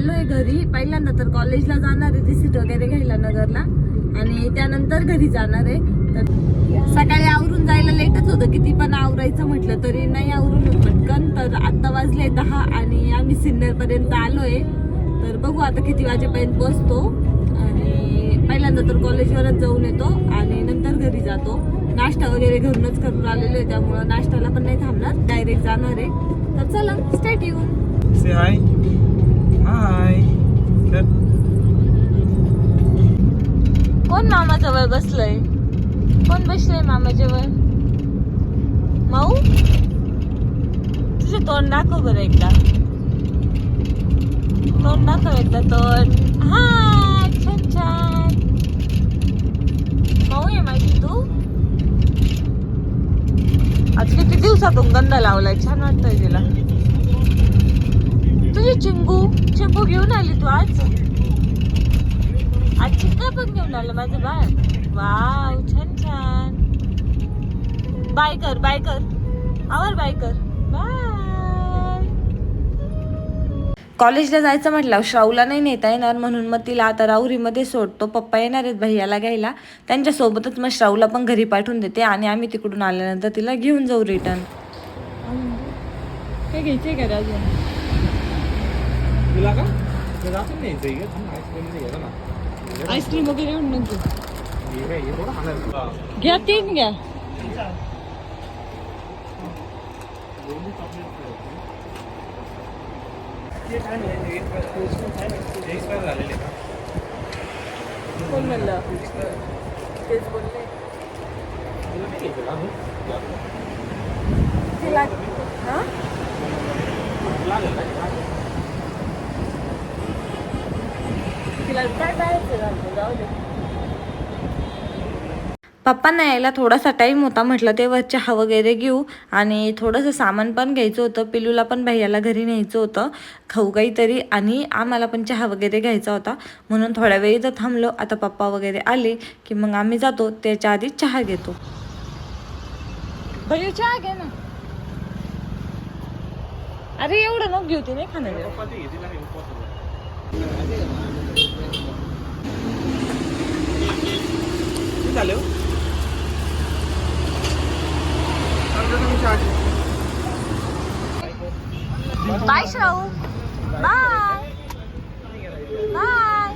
चाललोय घरी. पहिल्यांदा तर कॉलेजला जाणार आहे रिसिट वगैरे घ्यायला नगरला. आणि त्यानंतर घरी जाणार आहे. तर सकाळी आवरून जायला लेटच होतं. किती पण आवरायचं म्हटलं तरी नाही आवरून पटकन. तर आत्ता वाजले दहा आणि आम्ही सिन्नरपर्यंत आलोय. तर बघू आता किती वाजेपर्यंत बसतो. आणि पहिल्यांदा तर कॉलेजवरच जाऊन येतो आणि नंतर घरी जातो. नाश्ता वगैरे घरूनच करून आलेलो आहे त्यामुळं नाश्त्याला पण नाही थांबणार. डायरेक्ट जाणार आहे. तर चला स्टेट येऊन. मामाजवळ बसलंय. कोण बसलंय मामाजवळ? माऊ? तुझं तोंड दाखव बरं एकदा. तोंड दाखव एकदा तोंड. हा छान छान. माऊ आहे माझी तू. आज किती दिवसातून गंध लावलाय छान वाटतंय तिला. तुझी चिंगू चिंगू घेऊन आली तू आज? आलं माझं बाळ वाव छान छान. बाय कर बाय कर. आवर बाय कर. बाय. कॉलेजला जायचं म्हटलं श्राऊला नाही नेता येणार म्हणून मग तिला आता राऊरीमध्ये सोडतो. पप्पा येणार आहेत भैयाला घ्यायला. त्यांच्यासोबतच मग श्राऊला पण घरी पाठवून देते आणि आम्ही तिकडून आल्यानंतर तिला घेऊन जाऊ रिटर्न काय घ्यायचंय का अजून तुला का तुला आपण न्यायचं आहे का? थांब, ice cream नाही घ्यायला ना. आईस्क्रीम वगैरे घेऊन नको घ्या तीन घ्या. झालेले कोण म्हणलं? तेच बोलले. लागेल का? लागेल. तिला काय पाहायचं घालतो जाऊ दे. पप्पांना यायला थोडासा टाईम होता म्हटलं तेव्हा चहा वगैरे घेऊ. आणि थोडंसं सामान पण घ्यायचं होतं पिलूला पण भैयाला घरी न्यायचं होतं खाऊ काहीतरी. आणि आम्हाला पण चहा वगैरे घ्यायचा होता. म्हणून थोड्या वेळ इथं थांबलो. आता पप्पा वगैरे आले की मग आम्ही जातो. त्याच्या आधी चहा घेतो. भैया चहा घे ना. अरे एवढं नको घेऊ ती नाही खाणार पप्पा ते घेतील आणि उपवास होतो. किती झाले. हो? बाय श्राऊ बाय बाय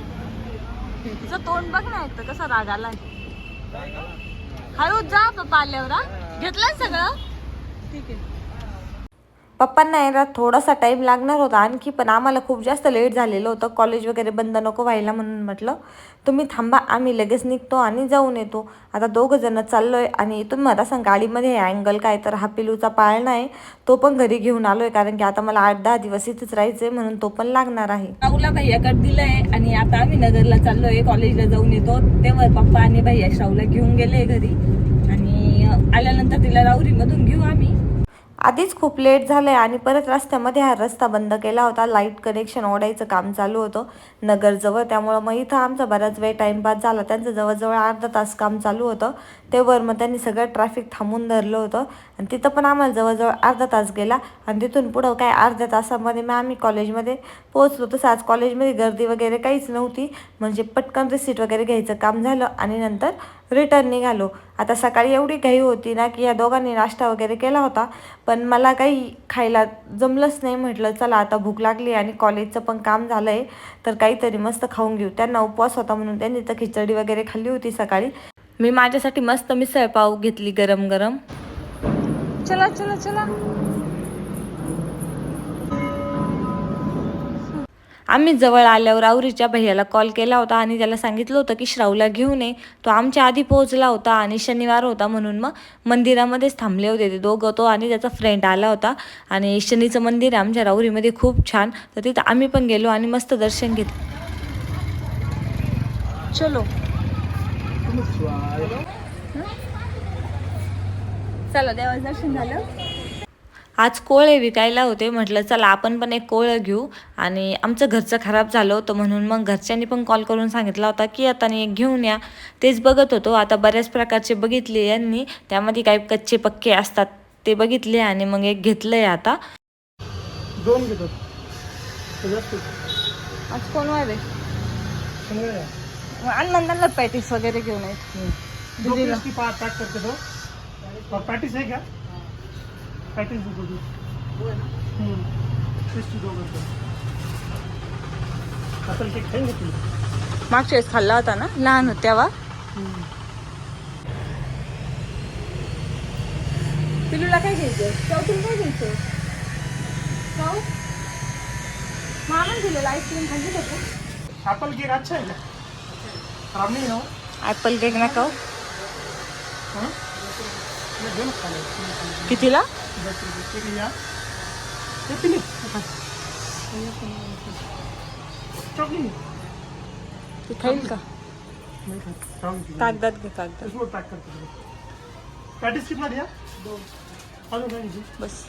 तिचं तोंड बघ ना एकतर कसं राग आलाय. हळू जा हा? घेतलं सगळं? ठीक आहे. पप्पांना यायला थोडासा टाईम लागणार होता. आणखी पण आम्हाला खूप जास्त लेट झालेलं होतं. कॉलेज वगैरे बंद नको व्हायला म्हणून म्हटलं. तुम्ही थांबा आम्ही लगेच निघतो आणि जाऊन येतो. आता दोघं जण आहे आणि तुम्ही मला सांग गाडीमध्ये अँगल काय? तर हा पिलूचा पाळणा आहे तो पण घरी घेऊन आलो आहे कारण की आता मला आठ दहा दिवस इथेच राहायचंय म्हणून तो पण लागणार आहे. राहुला भैयाकडे दिलंय आणि आता आम्ही नगरला चाललो आहे कॉलेजला जाऊन येतो. तेव्हा पप्पा आणि भैया शाहूला घेऊन गेले घरी. आणि आल्यानंतर तिला राऊरीमधून घेऊ आम्ही. आधीच खूप लेट झालं आहे आणि परत रस्त्यामध्ये हा रस्ता बंद केला होता. लाइट कनेक्शन ओढायचं काम चालू होतं. नगरजवळ त्यामुळं मग इथं आमचा बराच वेळ टाइमपास झाला. त्यांचं जवळजवळ अर्धा तास काम चालू होतं. तेवर मग त्यांनी सगळं ट्रॅफिक थांबून धरलं होतं. आणि तिथं पण आम्हाला जवळजवळ अर्धा तास गेला. आणि तिथून पुढं काय अर्ध्या तासामध्ये मग आम्ही कॉलेजमध्ये पोहोचलो. तसं आज कॉलेजमध्ये गर्दी वगैरे काहीच नव्हती. म्हणजे पटकन रिसीट वगैरे घ्यायचं काम झालं. आणि नंतर रिटर्न निघालो. आता सकाळी एवढी घाई होती ना की या दोघांनी नाश्ता वगैरे केला होता. पण मला काही खायला जमलंच नाही म्हटलं चला आता भूक लागली आणि कॉलेजचं पण काम झालं आहे तर काहीतरी मस्त खाऊन घेऊ. त्यांना उपवास होता म्हणून त्यांनी तर खिचडी वगैरे खाल्ली होती सकाळी. मी माझ्यासाठी मस्त मिसळ पाव घेतली गरम गरम चला चला चला. आम्ही जवळ आल्यावर आवरीच्या भैयाला कॉल केला होता आणि त्याला सांगितलं होतं की श्रावला घेऊन ये. तो आमच्या आधी पोहोचला होता आणि शनिवार होता म्हणून मग मंदिरामध्येच थांबले होते ते दोघं. तो आणि त्याचा फ्रेंड आला होता. आणि शनीचं मंदिर आहे आमच्या राऊरीमध्ये खूप छान. तर तिथं आम्ही पण गेलो आणि मस्त दर्शन घेतलं. चलो. चला देवाचं दर्शन झालं. आज कोळे विकायला होते. म्हटलं चला आपण पण एक कोळं घेऊ. आणि आमचं घरचं खराब झालं होतं म्हणून मग घरच्यांनी पण कॉल करून सांगितला होता की आता एक घेऊन या. तेच बघत होतो. आता बऱ्याच प्रकारचे बघितले यांनी. त्यामध्ये काही कच्चे पक्के असतात ते बघितले आणि मग एक घेतलंय आता. दोन घेतात. आज कोण वाय मग अण्णांना पॅटीस वगैरे घेऊन येत दो दीदीला. पीस की? पाँच पैक करके दो और पैंतीस है क्या पैंतीस दो दो हम्म टेस्टी दो करके असल केक खाएंगे तुम मागच्या वेळेस खाल्ला होता ना? लहान होत तेव्हा. पिलूला काय घ्यायचं? चौथून काय घ्यायचं? चौ मामा दिलेलं आईस्क्रीम खाल्ली का तू? एप्पल केक अच्छा है क्या खराब नहीं है ना वो? ॲपल केक ना खा लो तीन खा लो। कितीला? तू खाईल का कागदात घे कागदात पैंतीस कितना दिया दो नहीं बस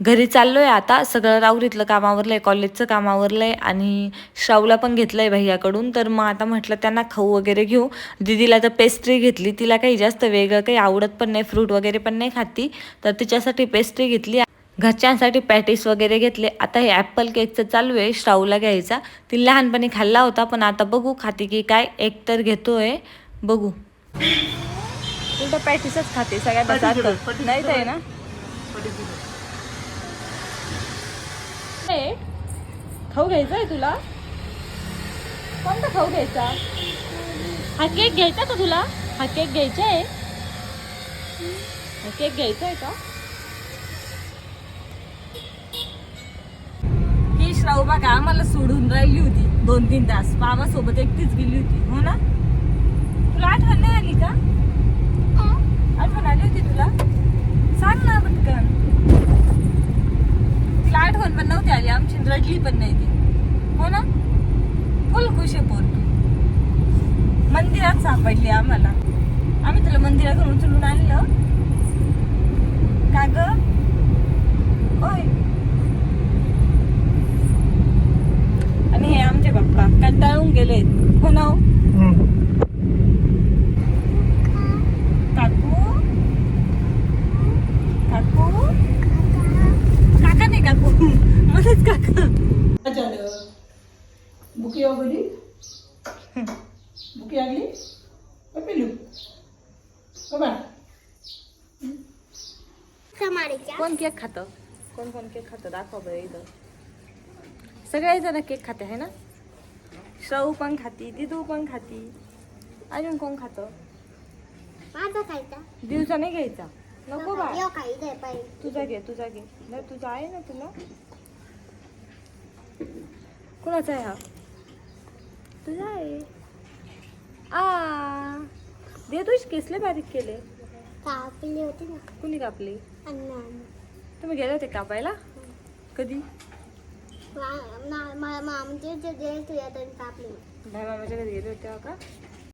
घरी चाललोय आता. सगळं रावरीतलं काम आवरलंय कॉलेजचं काम आवरलंय आणि श्रावला पण घेतलंय भैयाकडून. तर मग आता म्हटलं त्यांना खाऊ वगैरे घेऊ. दिदीला तर पेस्ट्री घेतली. तिला काही जास्त वेगळं काही आवडत पण नाही. फ्रूट वगैरे पण नाही खाती. तर तिच्यासाठी पेस्ट्री घेतली. घरच्यांसाठी पॅटीस वगैरे घेतले. आता हे ॲपल केकचं चालू आहे. श्रावला घ्यायचा. ती लहानपणी खाल्ला होता पण आता बघू खाते की काय. एक तर घेतोय. बघू. उलट पॅटीसच खाते. सगळ्यात नाही. ते ना? खाऊ घ्यायचा आहे तुला? कोणता खाऊ घ्यायचा? हा केक घ्यायचा का तुला? हा केक घ्यायचा आहे हा केक घ्यायचा आहे का? ही श्राऊ बघा आम्हाला सोडून राहिली होती दोन तीन तास. मामासोबत एकटीच गेली होती. हो ना? तुला आठवण नाही आली का? आठवण आली होती तुला? सांग ना पटकन. तिला आठवण पण नव्हती आली आमची रडली पण नाही ती. हो ना? फुल खुश आहे पोरगी. मंदिरात सापडली आम्हाला. आम्ही तुला मंदिरातून उचलून आणलं. का ग? होय. आणि हे आमचे बाप्पा कंटाळून गेले हो ना हो? काकू काकू काका नाही काकू मध्येच काका बुकी वगैरे भूक लागली पिलू कोण केक खात कोण कोण केक खातं दाखव बरं इथं सगळे जण केक खाते आहे ना शव पण खाती दिदू पण खाती अजून कोण खात माझा खायचा दिवसा नाही घ्यायचा नको बा तुझा घे तुझा घे नाही तुझा आहे ना तुला कुणाचा आहे हा तुझा आहे आ दे तुझ केसले बारीक केले. कापली होती ना. कुणी कापली? अण्णा तुम्ही गेले होते कापायला? कधी? मा- मा- मा- आमचे जे जे तुझ्या तरी कापली. भाई मामाच्या घरी गेले होते का?